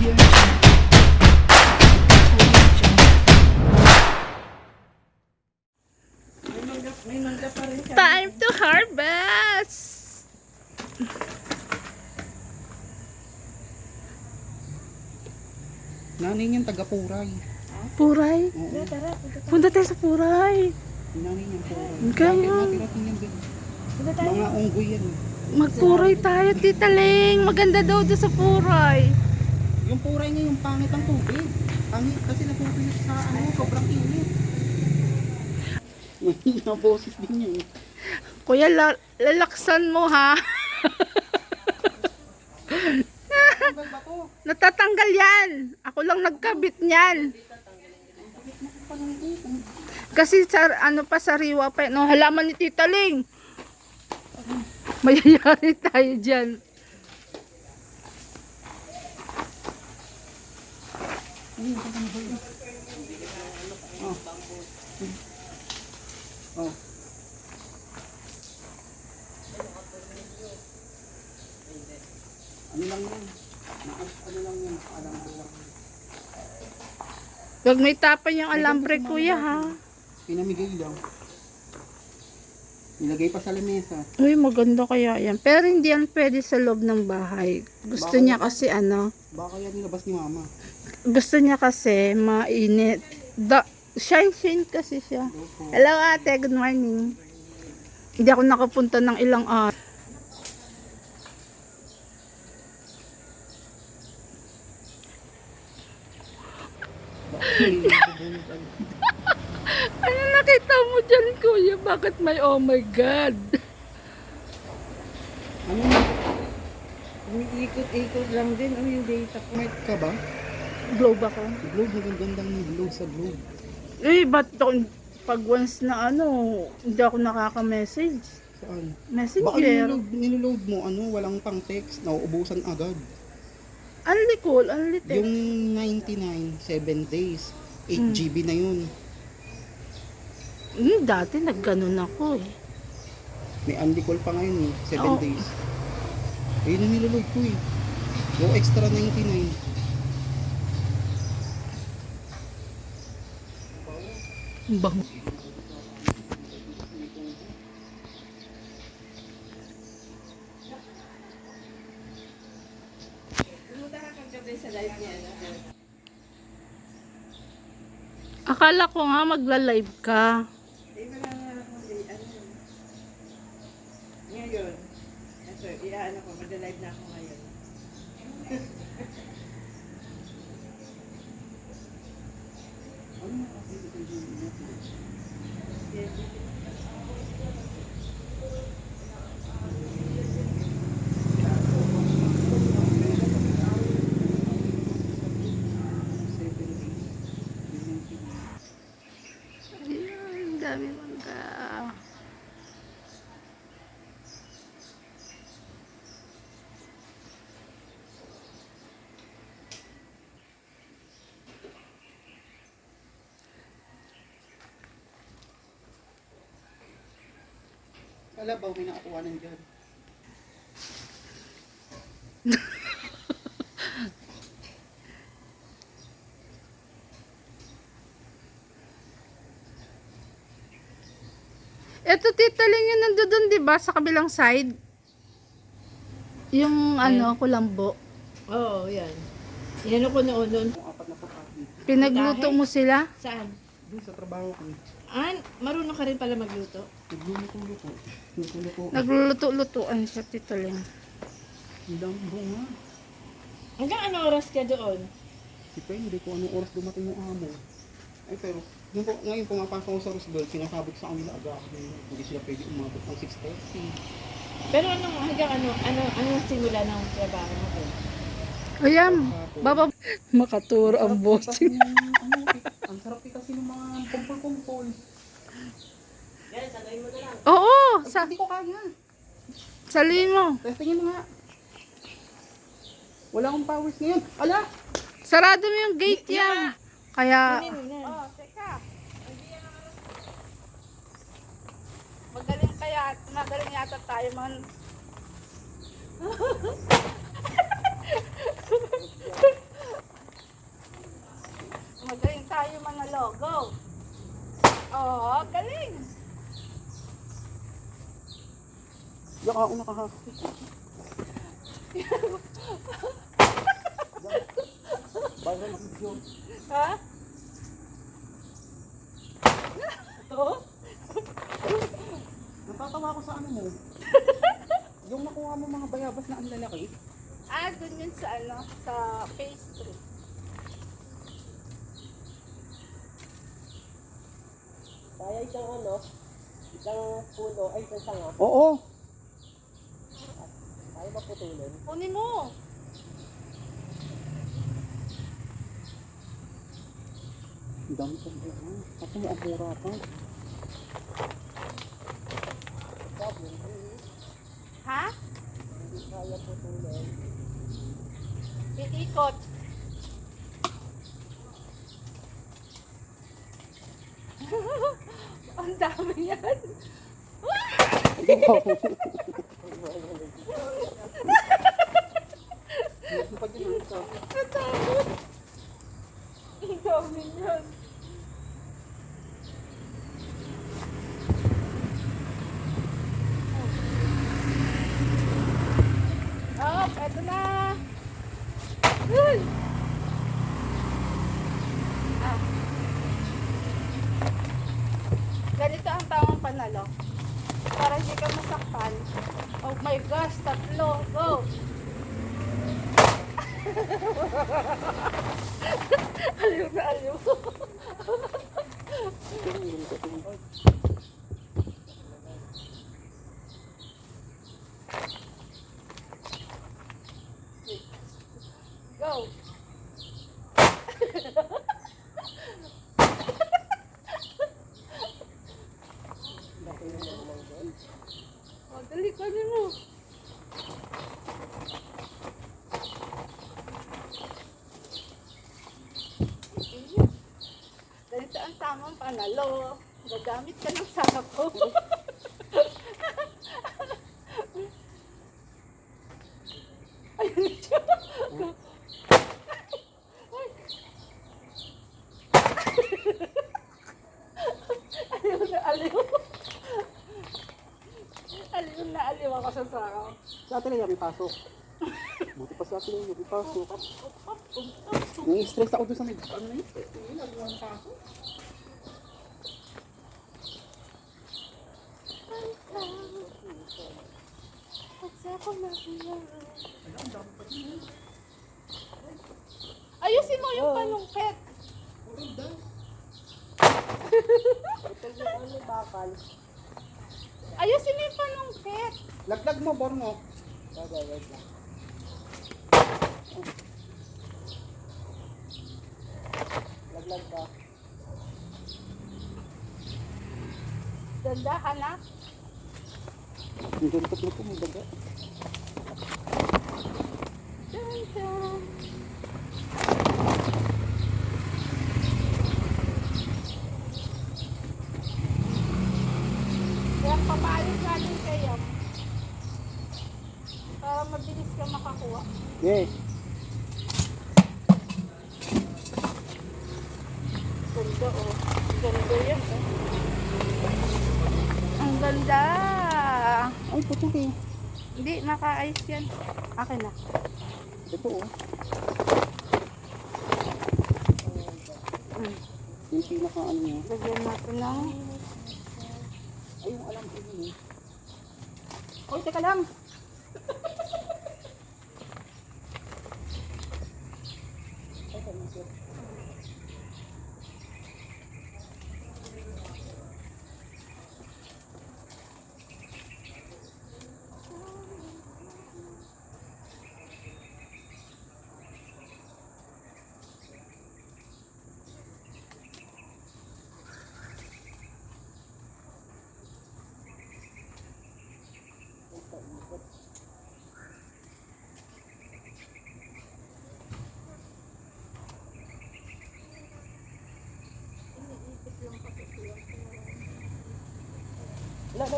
Audio Jungle. Audio Jungle. May mangga, may mangga pa rin siya. Time to harvest! Nanay niyan taga-puray. Puray. Oo. Tara, punta tayo. Sa Puray. Yung Nanay niyan puray. Kaya? Punta tayo. Mga unggoy yan. eh. Magpuray tayo, Tita Ling. Maganda daw doon sa Puray. Yung puray niya yung pangit ang tubig. Pangit kasi napupuyot sa ano, sobrang init. Mahina boses din niya eh. Kuya, la- lalaksan mo ha. Natatanggal yan. Ako lang nagkabit niyan. Kasi sa ano pa sariwa pa no halaman ni Tita Ling. Mayayari tayo diyan. Oh. Ano lang yan? Ano lang yan? Nakaalam ko lang. Wag may tapan yung alambre kuya ha. Pinamigay lang. Nilagay pa sa lamesa. Uy, maganda kaya yan. Pero hindi yan pwede sa loob ng bahay. Gusto Bakit? niya kasi ano, Baka yan nilabas ni mama. Gusto niya kasi mainit. Da, shine shine kasi siya. Hello ate, good morning. Hindi ako nakapunta ng ilang araw. Ano nakita mo dyan, kuya? Bakit may oh my God? ano? Umiikot-ikot lang din. Oh, yung data ko. Mic ka ba? Globe ako. Globe, magagandang ng globe sa globe. Eh, ba't ako, pag once na ano, hindi ako nakaka-message. Saan? Baka Messenger. niloload, niloload mo, ano, walang pang text, nauubusan agad. Only call, only text. Yung 99, 7 days, 8 Hmm. GB na yun. Hmm, dati nagganon ako eh. May only call pa ngayon eh, 7 Oo. days. Ayun ang niloload ko eh. Yung extra 99. Bango. Akala ko nga magla-live ka. Ngayon. Ito, iaano ko. Mag-live na ako ngayon. Ayan, dami mangga. Kalabaw, may nakakuha dyan. Ito tita lang yun nandoon, di ba? Sa kabilang side. Yung ano, kulambo. Oo, yan. Inano ko noon noon. Apat na kapatid. Pinagluto mo sila? Saan? Doon sa trabaho ko. Ah, marunong ka rin pala magluto. Nagluluto-luto. Nagluluto. Nagluluto-lutuan siya, tita Ling. Ang dambo nga. Hanggang anong oras ka doon? Depende kung anong oras dumating yung amo. Ay pero, yung po, ngayon pumapasok ako sa Roosevelt, sinasabot sa kanila aga. Hindi sila pwede umabot ng 6.30. Pero anong, hanggang ano, ano, ano ang simula ng trabaho mo doon? Ayan, baba. Makaturo ang boss. Kasi yung, ano, eh, ang sarap eh kasi ng mga kumpul-kumpul. Oo, sa, Hindi ko kaya. sali mo. Testingin mo nga. Wala akong powers ngayon. Ala! Sarado mo yung gate yan. Kaya, Kunin mo na. yata, gumagaling yata tayo man. Magaling tayo mga logo. Oo, galing. Diyan ka una ka ha. Ha? Bayabas na ang lalaki. Ah, dun yun sa ano, sa pastry. Kaya isang ano, isang puno, ay isang sanga, Oo. kaya maputulin. Kunin mo. Ang dami pa. Kasi may amura pa. Problem, hindi, Ha? Putulin. Iikot. Ang dami yan. Pag yun ang isa. Ang dami. Ang dami yan. Oh, eto na. Uy! Ah. Ganito ang tamang panalo. Para hindi ka masaktan. Oh my gosh, tatlo. Go! Aliw na aliw. Go! Oh, dali ka mo. Panalo. Gagamit ka ng sako. Ayun siya. Aliw na aliw. Aliw na aliw ako sa sako. Sa atin na yung pasok. Buti pa sa atin na yung pasok. Yung stress ako doon sa may ano na yun. Nagawa ng pasok. Ayusin mo yung bakal. Ayusin mo yung panungkit. Laglag mo. Bagay, wait lang. Laglag ka. Dandahan na. Ang ganito na po, may daga. Kaya papaalis natin kayo. Para mabilis ka makakuha. Yes. Ganda oh. Ganda yan oh. Ang ganda. Ay, putok eh. Hindi, naka-ice yan. Akin na. Ito oh. Mm. Yung pinaka ano niya. Lagyan natin ng... Ay, yung alam ko yun eh. Uy, teka lang.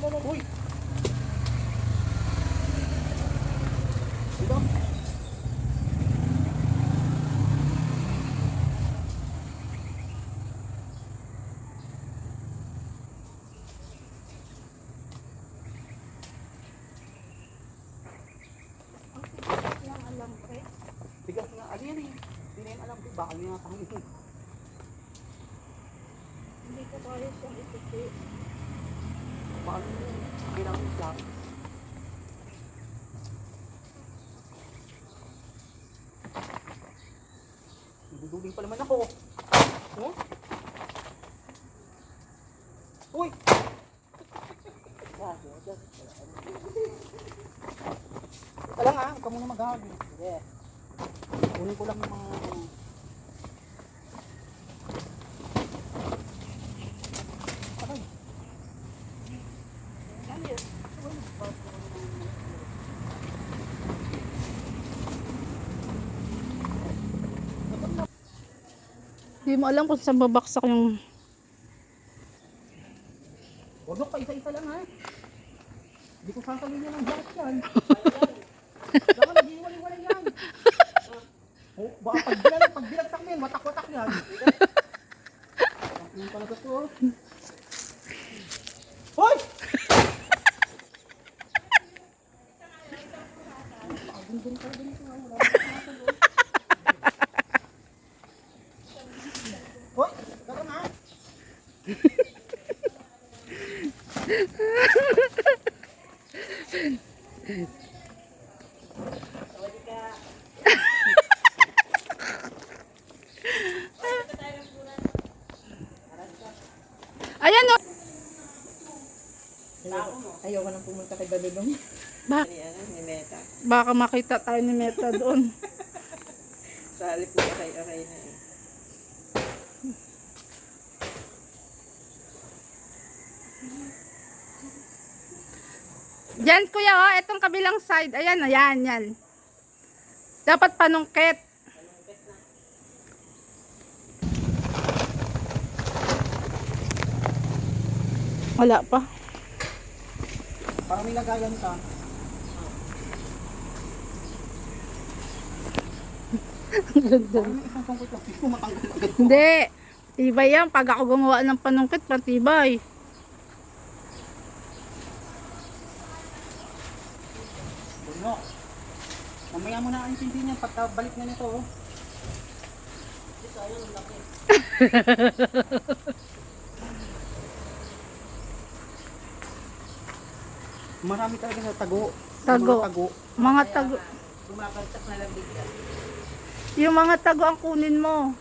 no, no. Uy! Dito. Tigas nga, ano yan eh? Hindi alam ko, baka nga kami. Hindi ko kaya siyang itikin. Nagduduging pa naman ako. Oh? Uy! Wala nga, huwag ka muna. Sige. Kunin ko lang yung mga... Hindi mo alam kung saan babaksak yung... Huwag pa isa-isa lang ha. Hindi ko sasabihin niya ng jack yan. Baka nag-iwalay-walay yan. Oh, baka pag bilag, pag bilagtak mo yan, watak-watak yan. Ang talaga to. Hoy! Pagundun ka din ito. Wala akong sinasagot. Hoy! Tara na. Ayan o! Ayoko nang pumunta kay Ni, ano, ni Meta. baka makita tayo ni Meta doon. Sa halip na aray-aray na eh. Diyan kuya oh, itong kabilang side. Ayan, ayan, yan. Dapat panungkit. Wala pa. May lagayan. Parang may. Hindi ko matanggal agad. Hindi. Tibay yan. Pag ako gumawa ng panungkit, patibay. Mamaya mo na intindihin yan pagka balik na nito. oh. Marami talaga sa tago. Tago. Mga tago. Mga tago. Kumakaltak na lang bigla. Yung mga tago ang kunin mo.